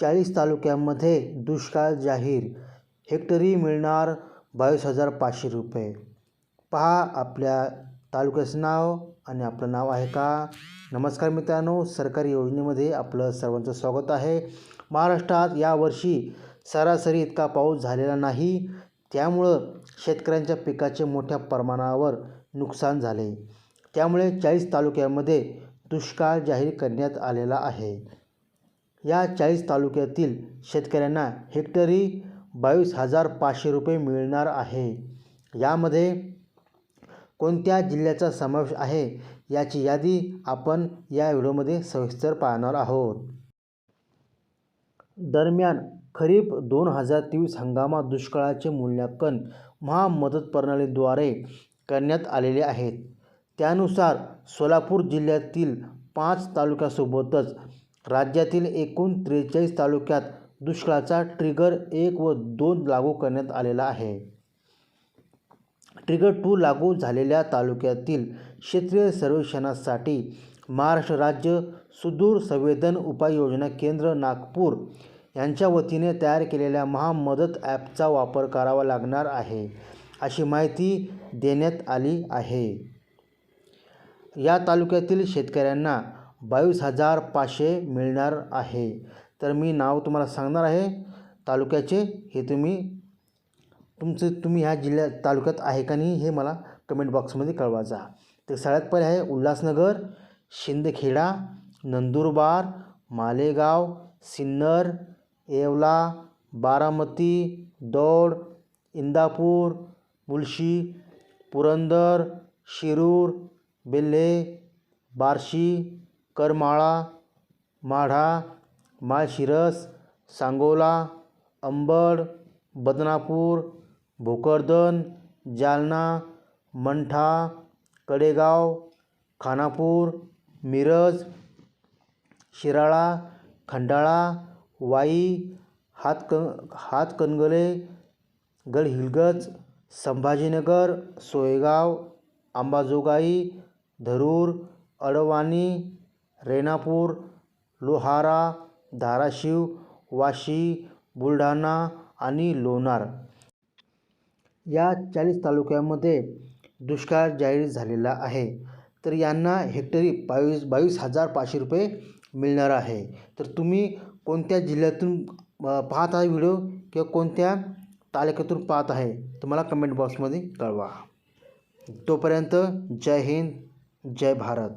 चाळीस तालुक्यांमध्ये दुष्काळ जाहीर. हेक्टरी मिळणार बावीस हजार पाचशे रुपये. पहा आपल्या तालुक्याचं नाव आणि आपलं नाव आहे का? नमस्कार मित्रांनो सरकारी योजनेमध्ये आपलं सर्वांचं स्वागत आहे. महाराष्ट्रात यावर्षी सरासरी इतका पाऊस झालेला नाही. त्यामुळं शेतकऱ्यांच्या पिकाचे मोठ्या प्रमाणावर नुकसान झाले. त्यामुळे चाळीस तालुक्यामध्ये दुष्काळ जाहीर करण्यात आलेला आहे. या चाळीस तालुक्यातील शेतकऱ्यांना हेक्टरी बावीस हजार पाचशे रुपये मिळणार आहे. यामध्ये कोणत्या जिल्ह्याचा समावेश आहे याची यादी आपण या व्हिडिओमध्ये सविस्तर पाहणार आहोत. दरम्यान खरीप दोन हजार तेवीस हंगामात दुष्काळाचे मूल्यांकन महामदत प्रणालीद्वारे करण्यात आलेले आहेत. त्यानुसार सोलापूर जिल्ह्यातील पाच तालुक्यासोबतच राज्यातील एकूण त्रेचाळीस तालुक्यात दुष्काळाचा ट्रिगर एक व दोन लागू करण्यात आलेला आहे. ट्रिगर टू लागू झालेल्या तालुक्यातील क्षेत्रीय सर्वेक्षणासाठी महाराष्ट्र राज्य सुदूर संवेदन उपाययोजना केंद्र नागपूर यांच्या वतीने तयार केलेल्या महामदत ॲपचा वापर करावा लागणार आहे अशी माहिती देण्यात आली आहे. या तालुक्यातील शेतकऱ्यांना बावीस हजार पाचशे मिळणार आहे. तर मी नाव तुम्हाला सांगणार आहे. तालुक्याचे हे तुम्ही तुमचं तुम्ही ह्या जिल्ह्यात तालुक्यात आहे का नाही हे मला कमेंट बॉक्समध्ये कळवायचा तर सगळ्यात पहिले आहे उल्हासनगर शिंदखेडा नंदुरबार मालेगाव सिन्नर येवला बारामती दौड इंदापूर मुळशी पुरंदर शिरूर बेल्हे बार्शी करमाळा माढा माळशिरस सांगोला अंबड बदनापूर भोकरदन जालना मंठा कडेगाव खानापूर मिरज शिराळा खंडाळा वाई हातक हातकणंगले गडहिंग्लज संभाजीनगर सोयगाव अंबाजोगाई धरूर अडवाणी रेणापूर लोहारा धाराशिव वाशी बुलढाणा आणि लोणार. या चाळीस तालुक्यामध्ये दुष्काळ जाहीर झालेला आहे. तर यांना हेक्टरी बावीस बावीस हजार पाचशे रुपये मिळणार आहे. तर तुम्ही कोणत्या जिल्ह्यातून पाहत आहे व्हिडिओ किंवा कोणत्या तालुक्यातून पाहत आहे तुम्हाला कमेंट बॉक्समध्ये कळवा. तोपर्यंत जय हिंद जय भारत.